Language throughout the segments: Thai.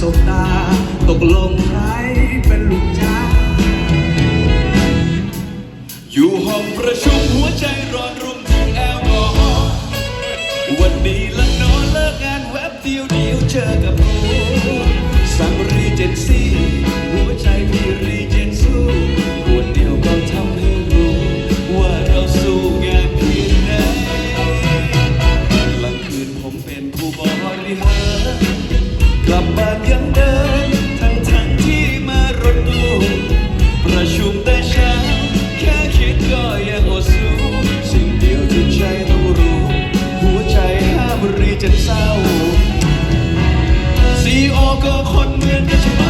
สบตา ตกลงใครเป็นลูกจ้างอยู่ห้องประชุมหัวใจร้อนรุ่มถึงแอลกอฮอล์วันนี้ละนอนเลิกงานแวบเดียวเดียวเจอกับรู้ ซีโอก็คนเหมือนกันใช่ไหม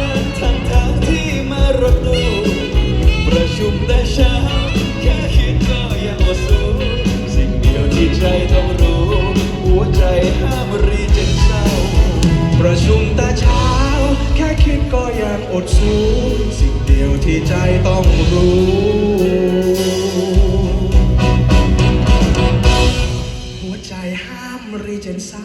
ห้ามรีเจะเศร้า ประชุมตาเช้า แค่คิดก็ยังอดสูสิ่งเดียวที่ใจต้องรู้หัวใจห้ามรีเจนเศร้